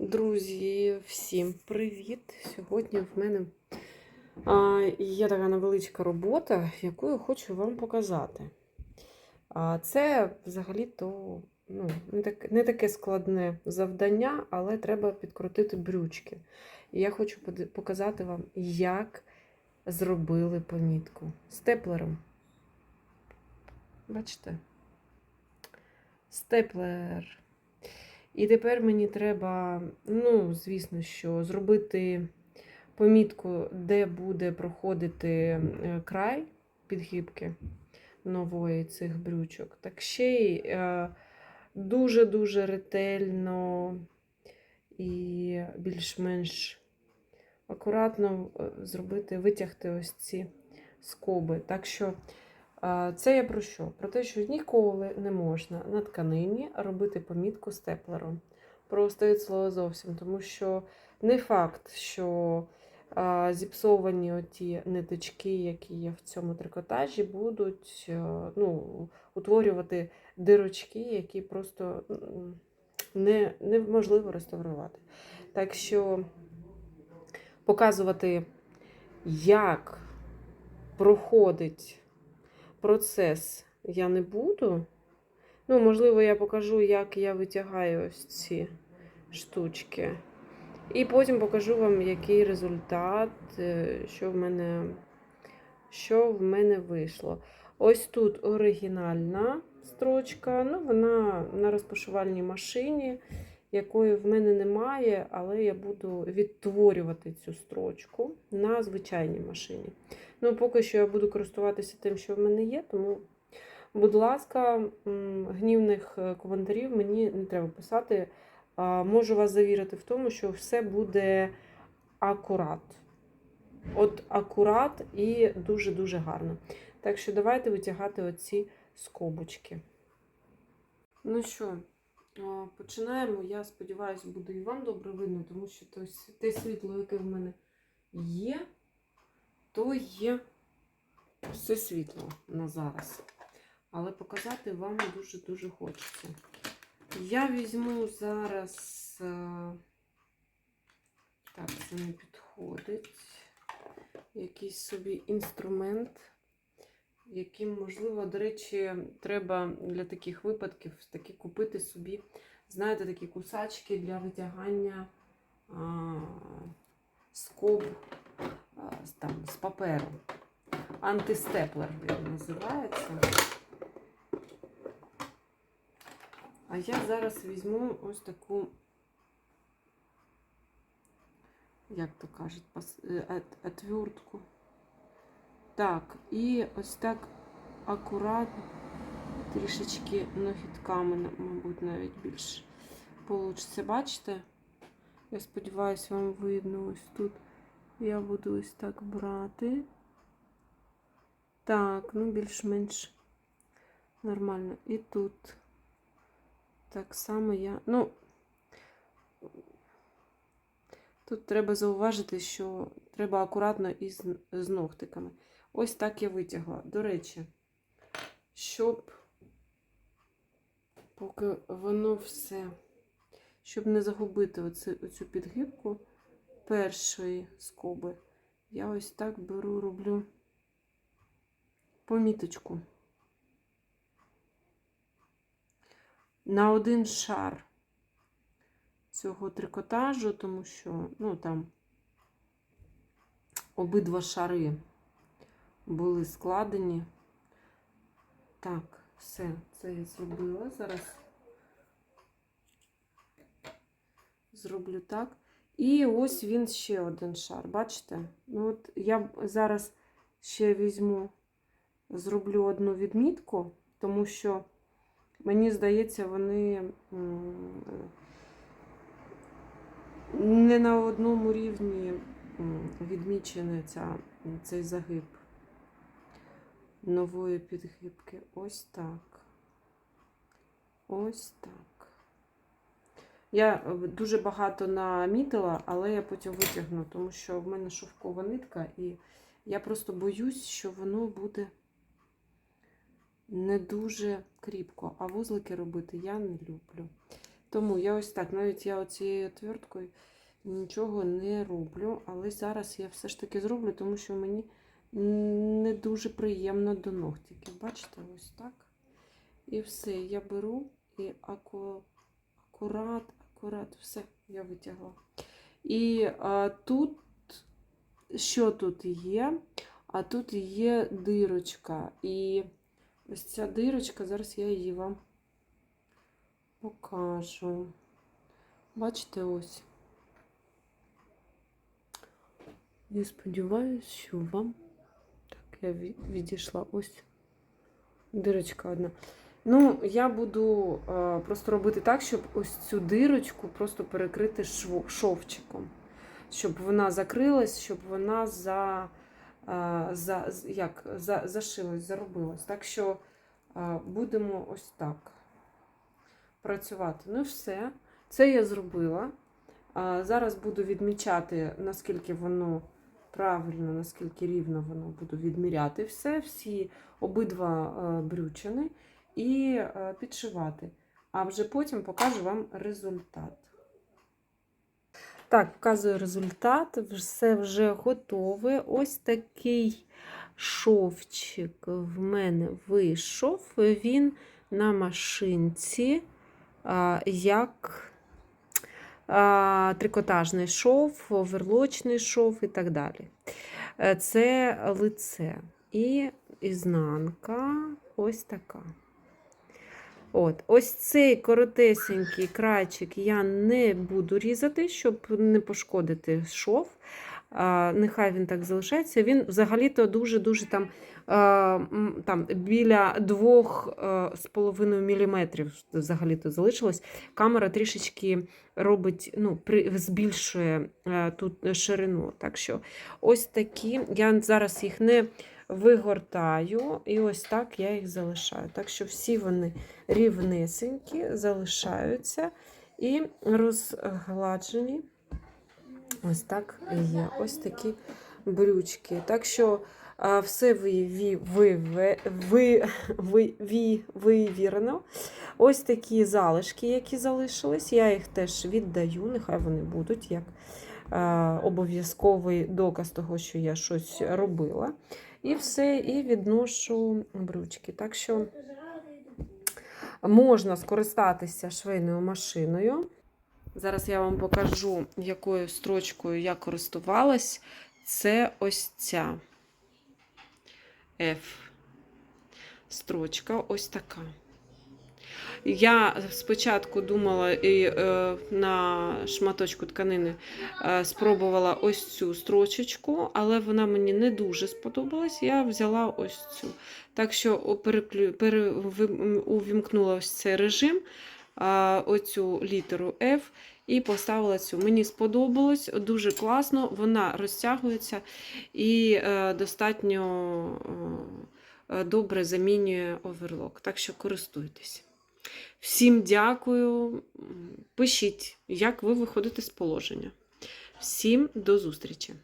Друзі, всім привіт! Сьогодні в мене є така невеличка робота, яку я хочу вам показати. Це взагалі-то ну, не таке складне завдання, але треба підкрутити брючки. І я хочу показати вам, як зробили помітку степлером. Бачите? Степлер. І тепер мені треба, ну, звісно, що зробити помітку, де буде проходити е, край підгибки нової цих брючок. Так ще й е, дуже-дуже ретельно і більш-менш акуратно е, зробити, витягти ось ці скоби. Так що це я про що? Про те, що ніколи не можна на тканині робити помітку степлером. Просто від слова зовсім, тому що не факт, що зіпсовані оті ниточки, які є в цьому трикотажі, будуть е, ну, утворювати дирочки, які просто не, неможливо реставрувати. Так що показувати, як проходить процес я не буду. Ну, можливо, я покажу, як я витягаю ось ці штучки. І потім покажу вам, який результат, е, що в мене, що в мене вийшло. Ось тут оригінальна строчка. Ну, вона на розпашувальній машині, якої в мене немає, але я буду відтворювати цю строчку на звичайній машині. Ну, поки що я буду користуватися тим, що в мене є, тому, будь ласка, гнівних е, коментарів мені не треба писати. Можу вас завірити в тому, що все буде акурат. От акурат і дуже-дуже гарно. Так що давайте витягати оці скобочки. Ну що, починаємо. Я сподіваюся, буде і вам добре видно, тому що те, світло, яке в мене є, то є все світло на зараз. Але показати вам дуже-дуже хочеться. Я візьму зараз. е, Так, це не підходить. Якийсь собі інструмент, яким, можливо, до речі, треба для таких випадків таки купити собі, знаєте, такі кусачки для витягання а, скоб а, там, з паперу. Антистеплер він називається. А я зараз візьму ось таку, як то кажуть, отвертку. Так, і ось так акуратно, трішечки ногітками, мабуть, навіть більше получиться. Бачите? Я сподіваюся, вам видно ось тут. Я буду ось так брати. Так, ну більш-менш нормально. І тут. Так само я. Ну, тут треба зауважити, що треба акуратно із з ногтиками. Ось так я витягла. До речі, щоб поки воно все, щоб не загубити оцю, оцю підгибку першої скоби, я ось так беру, роблю поміточку. на один шар цього трикотажу, тому що ну, там обидва шари були складені. Так, все, це я зробила. Зараз зроблю так. І ось він ще один шар. Бачите? Ну, от я зараз ще візьму, зроблю одну відмітку, тому що. Мені здається, вони не на одному рівні ця, цей загиб нової підгибки. Ось так. Ось так. Я е, дуже багато намітила, але я потім витягну, тому що в мене шовкова нитка, і я просто боюсь, що воно буде не дуже кріпко, а вузлики робити я не люблю. Тому я ось так, навіть я оцією отверткою нічого не роблю, але зараз я все ж таки зроблю, тому що мені не дуже приємно до ногтиків. Бачите, ось так. І все, я беру і аку... акурат, акурат, все, я витягла. І а, тут, що тут є? А тут є дирочка. І ось ця дирочка, зараз я її вам покажу. Бачите, ось. Я сподіваюся, що вам. Я відійшла ось. Дирочка одна. Ну, я буду е, просто робити так, щоб ось цю дирочку просто перекрити шво, шовчиком. Щоб вона закрилась, щоб вона за, е, за, як, за, зашилась, заробилась. Так що е, будемо ось так працювати. Ну, все. Це я зробила. А, зараз буду відмічати, наскільки воно правильно, наскільки рівно воно буду відміряти все, всі обидва е, брючини і е, підшивати. А вже потім покажу вам результат. Так, показую результат. Все вже готове. Ось такий шовчик в мене вийшов. Він на машинці, як трикотажний шов, оверлочний шов і так далі. Е, Це лице. І ізнанка ось така. От, ось цей коротесенький крайчик я не буду різати, щоб не пошкодити шов. Нехай він так залишається. Він взагалі-то дуже-дуже там, там біля 2,5 мм взагалі-то залишилось. Камера трішечки робить, ну, при, збільшує е, тут ширину. Так що ось такі. Я зараз їх не вигортаю, і ось так я їх залишаю. Так що всі вони рівнесенькі, залишаються і розгладжені. Ось так і є. Ось такі брючки. Так що все ви, ви, ви, ви, ви, ви, вивірено. Ось такі залишки, які залишились, я їх теж віддаю, нехай вони будуть як обов'язковий доказ того, що я щось робила. І все, і відношу брючки. Так що можна скористатися швейною машиною. Зараз я вам покажу, якою строчкою я користувалась. Це ось ця F. Строчка ось така. Я спочатку думала і е, на шматочку тканини е, спробувала ось цю строчечку, але вона мені не дуже сподобалась. Я взяла ось цю. Так що переклю, пере, увімкнула ось цей режим, оцю літеру F і поставила цю. Мені сподобалось, дуже класно, вона розтягується і е, достатньо е, добре замінює оверлок. Так що користуйтесь. Всім дякую. Пишіть, як ви виходите з положення. Всім до зустрічі!